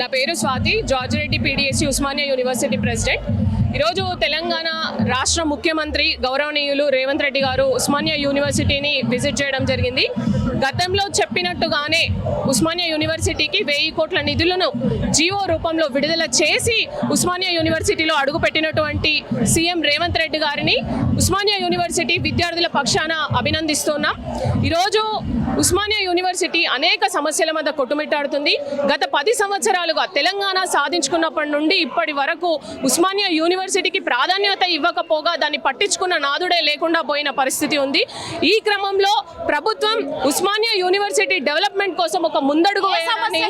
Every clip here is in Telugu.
నా పేరు Swathi George Reddy PDSC Osmania university president. ఈరోజు తెలంగాణ రాష్ట్ర ముఖ్యమంత్రి గౌరవనీయులు రేవంత్ రెడ్డి గారు ఉస్మానియా యూనివర్సిటీని విజిట్ చేయడం జరిగింది. గతంలో చెప్పినట్టుగానే ఉస్మానియా యూనివర్సిటీకి వెయ్యి కోట్ల నిధులను జీవో రూపంలో విడుదల చేసి ఉస్మానియా యూనివర్సిటీలో అడుగుపెట్టినటువంటి సీఎం రేవంత్ రెడ్డి గారిని ఉస్మానియా యూనివర్సిటీ విద్యార్థుల పక్షాన అభినందిస్తున్నాం. ఈరోజు ఉస్మానియా యూనివర్సిటీ అనేక సమస్యల మధ్య కొట్టుమిట్టాడుతుంది. గత పది సంవత్సరాలుగా తెలంగాణ సాధించుకున్నప్పటి నుండి ఇప్పటి వరకు ఉస్మానియా యూనివర్సిటీకి ప్రాధాన్యత ఇవ్వకపోగా దాన్ని పట్టించుకున్న నాదుడే లేకుండా పోయిన పరిస్థితి ఉంది. ఈ క్రమంలో ప్రభుత్వం ఉస్మానియా యూనివర్సిటీ డెవలప్మెంట్ కోసం ఒక ముందడుగు వేయాలని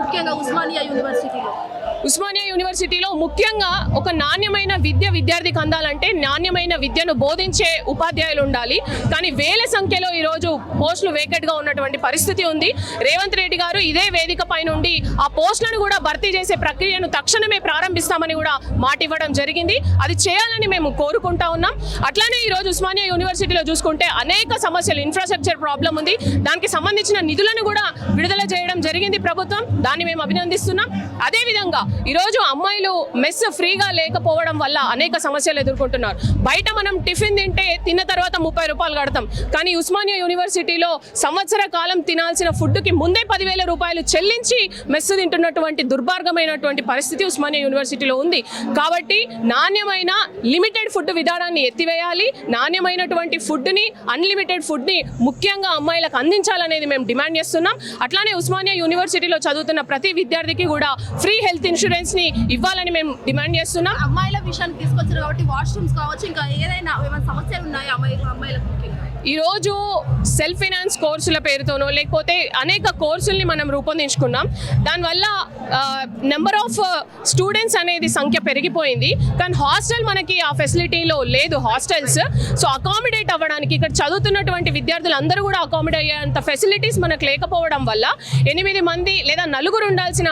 ముఖ్యంగా ఉస్మానియా యూనివర్సిటీలో? ఉస్మానియా యూనివర్సిటీలో ముఖ్యంగా ఒక నాణ్యమైన విద్య విద్యార్థికి అందాలంటే నాణ్యమైన విద్యను బోధించే ఉపాధ్యాయులు ఉండాలి. కానీ వేల సంఖ్యలో ఈరోజు పోస్టులు వేకెట్గా ఉన్నటువంటి పరిస్థితి ఉంది. రేవంత్ రెడ్డి గారు ఇదే వేదిక పైనుండి ఆ పోస్టులను కూడా భర్తీ చేసే ప్రక్రియను తక్షణమే ప్రారంభిస్తామని కూడా మాట ఇవ్వడం జరిగింది. అది చేయాలని మేము కోరుకుంటా ఉన్నాం. అట్లానే ఈ రోజు ఉస్మానియా యూనివర్సిటీలో చూసుకుంటే అనేక సమస్యలు ఇన్ఫ్రాస్ట్రక్చర్ ప్రాబ్లం ఉంది. దానికి సంబంధించిన నిధులను కూడా విడుదల చేయడం జరిగింది ప్రభుత్వం. దాన్ని మేము అభినందిస్తున్నాం. అదేవిధంగా ఈరోజు అమ్మాయిలు మెస్ ఫ్రీగా లేకపోవడం వల్ల అనేక సమస్యలు ఎదుర్కొంటున్నారు. బయట మనం టిఫిన్ తింటే తిన్న తర్వాత ముప్పై రూపాయలు కడతాం. కానీ ఉస్మానియా యూనివర్సిటీలో సంవత్సర కాలం తినాల్సిన ఫుడ్కి ముందే పదివేల రూపాయలు చెల్లించి మెస్ తింటున్నటువంటి దుర్మార్గమైనటువంటి పరిస్థితి ఉస్మానియా యూనివర్సిటీలో ఉంది. కాబట్టి నాణ్యమైన లిమిటెడ్ ఫుడ్ విధానాన్ని ఎత్తివేయాలి. నాణ్యమైనటువంటి ఫుడ్ని అన్లిమిటెడ్ ఫుడ్ని ముఖ్యంగా అమ్మాయిలకు అందించాలనేది మేము డిమాండ్ చేస్తున్నాం. అట్లానే ఉస్మానియా యూనివర్సిటీలో చదువుతున్న ప్రతి విద్యార్థికి కూడా ఫ్రీ హెల్త్ ఇన్సూరెన్స్ని ఇవ్వాలని మేము డిమాండ్ చేస్తున్నాం. అమ్మాయిల విషయానికి తీసుకొచ్చారు కాబట్టి వాష్రూమ్స్ కావచ్చు ఇంకా ఏదైనా ఏమైనా సమస్యలు ఉన్నాయా అమ్మాయిలు అమ్మాయిలకు ముఖ్యంగా? ఈరోజు సెల్ఫ్ ఫైనాన్స్ కోర్సుల పేరుతోనో లేకపోతే అనేక కోర్సుల్ని మనం రూపొందించుకున్నాం. దానివల్ల నెంబర్ ఆఫ్ స్టూడెంట్స్ అనేది సంఖ్య పెరిగిపోయింది. కానీ హాస్టల్ మనకి ఆ ఫెసిలిటీలో లేదు హాస్టల్స్. సో అకామిడేట్ అవ్వడానికి ఇక్కడ చదువుతున్నటువంటి విద్యార్థులు అందరూ కూడా అకామిడేట్ అయ్యేంత ఫెసిలిటీస్ మనకు లేకపోవడం వల్ల ఎనిమిది మంది లేదా నలుగురు ఉండాల్సిన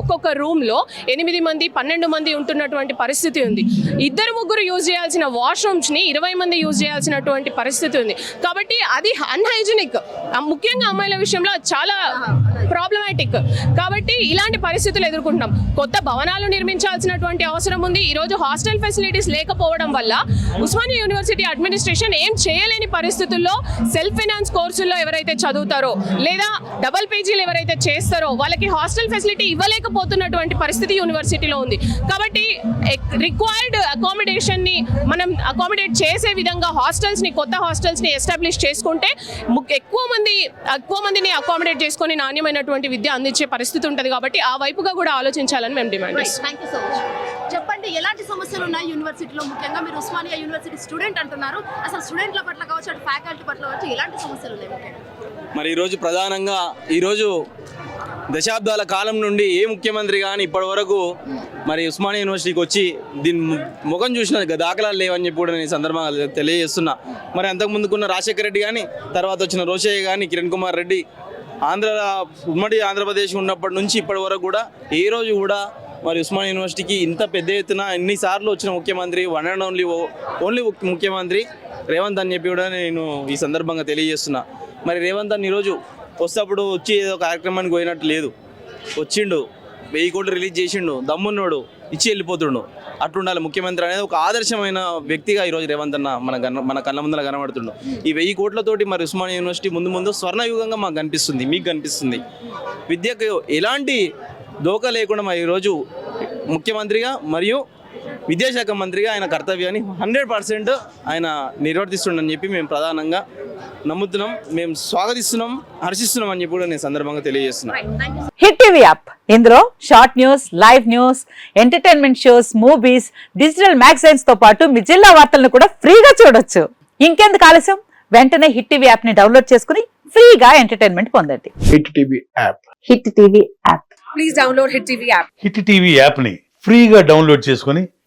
ఒక్కొక్క రూమ్లో ఎనిమిది మంది పన్నెండు మంది ఉంటున్నటువంటి పరిస్థితి ఉంది. ఇద్దరు ముగ్గురు యూజ్ చేయాల్సిన వాష్రూమ్స్ని ఇరవై మంది యూజ్ చేయాల్సినటువంటి పరిస్థితి ఉంది. కాబట్టి అది అన్హైజీనిక్ ముఖ్యంగా అమ్మాయిల విషయంలో చాలా ప్రాబ్లమాటిక్ కాబట్టి ఇలాంటి పరిస్థితులు ఎదుర్కొంటున్నాం. కొత్త భవనాలు నిర్మించాల్సినటువంటి అవసరం ఉంది. ఈరోజు హాస్టల్ ఫెసిలిటీస్ లేకపోవడం వల్ల ఉస్మానియా యూనివర్సిటీ అడ్మినిస్ట్రేషన్ ఏం చేయలేని పరిస్థితుల్లో సెల్ఫ్ ఫైనాన్స్ కోర్సుల్లో ఎవరైతే చదువుతారో లేదా డబల్ పేజీలు ఎవరైతే చేస్తారో వాళ్ళకి హాస్టల్ ఫెసిలిటీ ఇవ్వలేకపోతున్నటువంటి పరిస్థితి యూనివర్సిటీలో ఉంది. కాబట్టి రిక్వైర్డ్ అకామిడేషన్ని మనం అకామిడేట్ చేసే విధంగా హాస్టల్స్ని కొత్త హాస్టల్స్ని ని ఎస్టాబ్లిష్ చేసుకుంటే ము- ఎక్కువ మంది ఎక్కువ మందిని అకామిడేట్ చేసుకొని నాణ్యమైనటువంటి విద్య అందించే పరిస్థితి ఉంటుంది కాబట్టి ఆ వైపుగా కూడా ఆలోచించాలని మేము డిమాండ్ చేస్తాం థ్యాంక్ యూ సో మచ్ చెప్పండి ఎలాంటి సమస్యలు ఉన్నాయి యూనివర్సిటీలో ముఖ్యంగా మీరు ఉస్మానియా యూనివర్సిటీ స్టూడెంట్ అంటున్నారు. అసలు స్టూడెంట్ల పట్ల కావచ్చు అటు ఫ్యాకల్టీ పట్ల కావచ్చు ఎలాంటి సమస్యలు ఉన్నాయి? మరి ఈరోజు ప్రధానంగా ఈరోజు దశాబ్దాల కాలం నుండి ఏ ముఖ్యమంత్రి కానీ ఇప్పటి వరకు మరి ఉస్మానియా యూనివర్సిటీకి వచ్చి దీని ముఖం చూసిన దాఖలాలు లేవని చెప్పి కూడా నేను సందర్భంగా తెలియజేస్తున్నా. మరి అంతకు ముందుకున్న రాజశేఖర రెడ్డి కానీ తర్వాత వచ్చిన రోషయ్య కానీ కిరణ్ కుమార్ రెడ్డి ఆంధ్ర ఉమ్మడి ఆంధ్రప్రదేశ్ ఉన్నప్పటి నుంచి ఇప్పటి వరకు కూడా ఏ రోజు కూడా మరి ఉస్మానియా యూనివర్సిటీకి ఇంత పెద్ద ఎత్తున ఎన్నిసార్లు వచ్చిన ముఖ్యమంత్రి వన్ అండ్ ఓన్లీ ఓన్లీ ముఖ్యమంత్రి రేవంత్ అని చెప్పి కూడా నేను ఈ సందర్భంగా తెలియజేస్తున్నా. మరి రేవంత్ అని ఈరోజు వస్తప్పుడు వచ్చి ఏదో కార్యక్రమానికి పోయినట్టు లేదు. వచ్చిండు వెయ్యి కోట్లు రిలీజ్ చేసిండు దమ్మున్నోడు ఇచ్చి వెళ్ళిపోతుండు. అట్లుండాలి ముఖ్యమంత్రి అనేది ఒక ఆదర్శమైన వ్యక్తిగా ఈరోజు రేవంత్ అన్న మన కన్న మన కళ్ళ ముందర కనబడుతుండు. ఈ వెయ్యి కోట్లతోటి మరి ఉస్మానియా యూనివర్సిటీ ముందు ముందు స్వర్ణయుగంగా మాకు కనిపిస్తుంది మీకు కనిపిస్తుంది. విద్యకు ఎలాంటి దోక లేకుండా మరి ఈరోజు ముఖ్యమంత్రిగా మరియు విద్యాశాఖ మంత్రిగా ఆయన కర్తవ్యాన్ని హండ్రెడ్ పర్సెంట్ ఆయన నిర్వర్తిస్తుండని చెప్పి మేము ప్రధానంగా నమ్ముతున్నాం. మేము స్వాగతిస్తున్నాం హర్షిస్తున్నాం అని చెప్పి కూడా నేను సందర్భంగా తెలియజేస్తున్నాం. Thank you hit TV app. ఇందులో short news live news entertainment shows movies digital మ్యాగజైన్స్తో పాటు మీ జిల్లా వార్తలను కూడా ఫ్రీగా చూడొచ్చు. ఇంకెందుకు ఆలస్యం? వెంటనే హిట్ టీవీ యాప్ని డౌన్లోడ్ చేసుకుని ఫ్రీగా ఎంటర్టైన్మెంట్ పొందండి. Hit TV app. Hit TV app. Hit TV యాప్ని ఫ్రీగా డౌన్లోడ్ చేసుకొని